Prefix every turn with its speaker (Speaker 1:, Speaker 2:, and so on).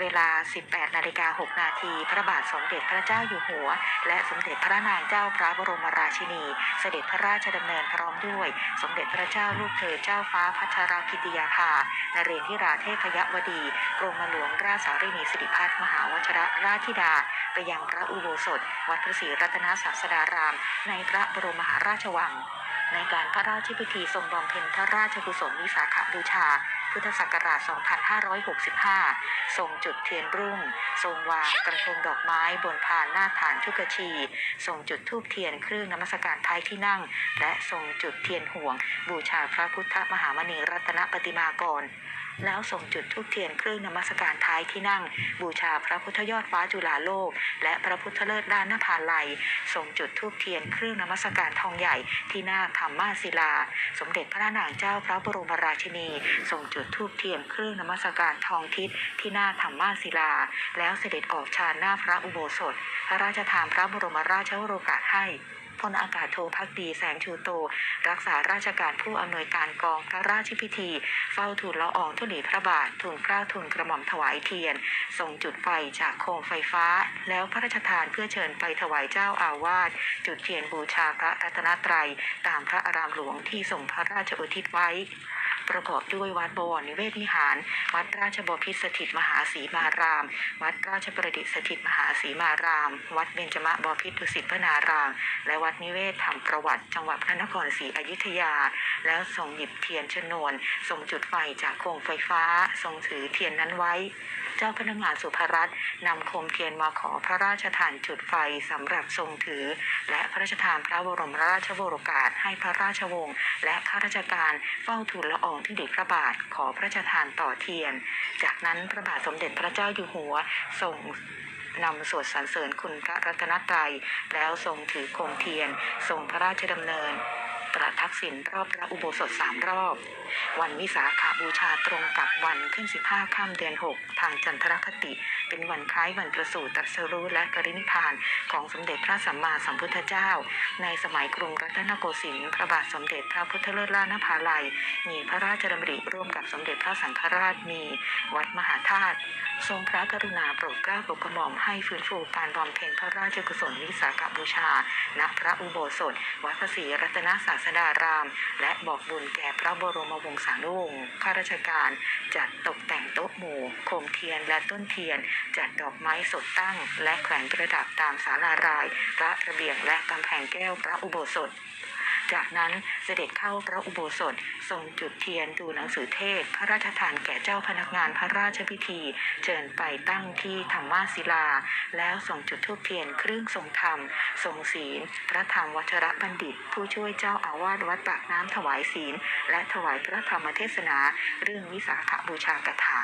Speaker 1: เวลา 18 นาฬิกา 6 นาที พระบาทสมเด็จพระเจ้าอยู่หัว และสมเด็จพระนางเจ้าพระบรมราชินี เสด็จพระราชดำเนินพร้อมด้วย สมเด็จพระเจ้าลูกเธอเจ้าฟ้าพัชรกิติยาภา นเรนทิราเทพยวดีกรมหลวงราชสารีนีสิริพัฒน์มหาวชรราชธิดา ไปยังพระอุโบสถ วัดพระศรีรัตนศาสดาราม ในพระบรมมหาราชวัง ในการพระราชพิธีทรงบำเพ็ญพระราชกุศลวิสาขบูชา พุทธศักราช 2565 ทรงจุดเทียนรุ่ง ทรงวางกระทงดอกไม้บนพานหน้าฐานทุกชี ทรงจุดธูปเทียนเครื่องนมัสการท้ายที่นั่ง และทรงจุดเทียนห่วง บูชาพระพุทธมหามณีรัตนปฏิมากร แล้วส่งจุดทูปเทียนเครื่องนมัสการท้ายที่นั่ง บูชาพระพุทธยอดฟ้าจุฬาโลก และพระพุทธเลิศด้านหน้าผาลัยส่งจุดทูปเทียนเครื่องนมัสการทองใหญ่ที่หน้าธรรมาศิลา สมเด็จพระนางเจ้าพระบรมราชินี ส่งจุดทูปเทียนเครื่องนมัสการทองทิศที่หน้าธรรมาศิลา แล้วเสด็จออกชานหน้าพระอุโบสถ พระราชทานพระบรมราชวโรกาสให้ พลอากาศโทพักดีแสงชูโต รักษาราชการผู้อำนวยการกองพระราชพิธี เฝ้าทูลละอองธุลีพระบาททูลเกล้าทูลกระหม่อมถวายเทียนส่งจุดไฟจากโคมไฟฟ้า แล้วพระราชทานเพื่อเชิญไปถวายเจ้าอาวาสจุดเทียนบูชาพระรัตนตรัย ตามพระอารามหลวงที่ส่งพระราชอุทิศไว้ ประกอบด้วยวัดบวรนิเวศวิหาร วัดราชบพิตรสถิตมหาศรีมาราม วัดราชประดิษฐ์สถิตมหาศรีมาราม วัดเบญจมบพิตรดุสิตพนาราม และวัดนิเวศธรรมประวัติ จังหวัดพระนครศรีอยุธยา แล้วทรงหยิบเทียนชนวน ทรงจุดไฟจากโคมไฟฟ้า ทรงถือเทียนนั้นไว้ เจ้าพนักงานสุภรัตน์นำโคมเทียนมาขอพระราชทานจุดไฟสำหรับทรงถือ และพระราชทานพระบรมราชโองกาสให้พระราชวงศ์และข้าราชการเฝ้าทูลละอองที่เด็จพระบาทขอพระราชทานต่อเทียน จากนั้นพระบาทสมเด็จพระเจ้าอยู่หัวทรงนำสวดสรรเสริญคุณพระรัตนตรัย แล้วทรงถือโคมเทียนทรงพระราชดำเนิน ตรัสทักษิณรอบพระอุโบสถสามรอบ วันวิสาขาบูชาตรงกับวันขึ้น 15ค่ำเดือน 6 ทางจันทรคติ เป็นวันคล้ายวันประสูติตรัสรู้และปรินิพานของสมเด็จพระสัมมาสัมพุทธเจ้า ในสมัยกรุงรัตนโกสินทร์พระบาทสมเด็จพระพุทธเลิศล่านภาลัย มีพระราชดำริร่วมกับสมเด็จพระสังฆราชมี วัดมหาธาตุ ทรงพระกรุณาโปรดเกล้าโปรดกระหม่อมให้ฟื้นฟูการบำเพ็ญพระราชกุศลวิสาขบูชา ณ พระอุโบสถ วัดพระศรีรัตนศาสดาราม และบอกบุญแก่พระบรมวงศานุวงศ์ ข้าราชการ จัดตกแต่งโต๊ะหมู่ โคมเทียนและต้นเทียน จัดดอกไม้สดตั้ง และแขวนประดับตามศาลาราย พระระเบียงและกำแพงแก้วพระอุโบสถ จากนั้นเสด็จเข้าพระอุโบสถทรงจุดเทียนดูหนังสือเทศ พระราชทานแก่เจ้าพนักงานพระราชพิธี เชิญไปตั้งที่ธรรมาศิลา แล้วส่งจุดธูปเทียนเครื่องทรงธรรม ทรงศีล พระธรรมวัชรบัณฑิต ผู้ช่วยเจ้าอาวาสวัดปากน้ำถวายศีล และถวายพระธรรมเทศนา เรื่องวิสาขบูชากถา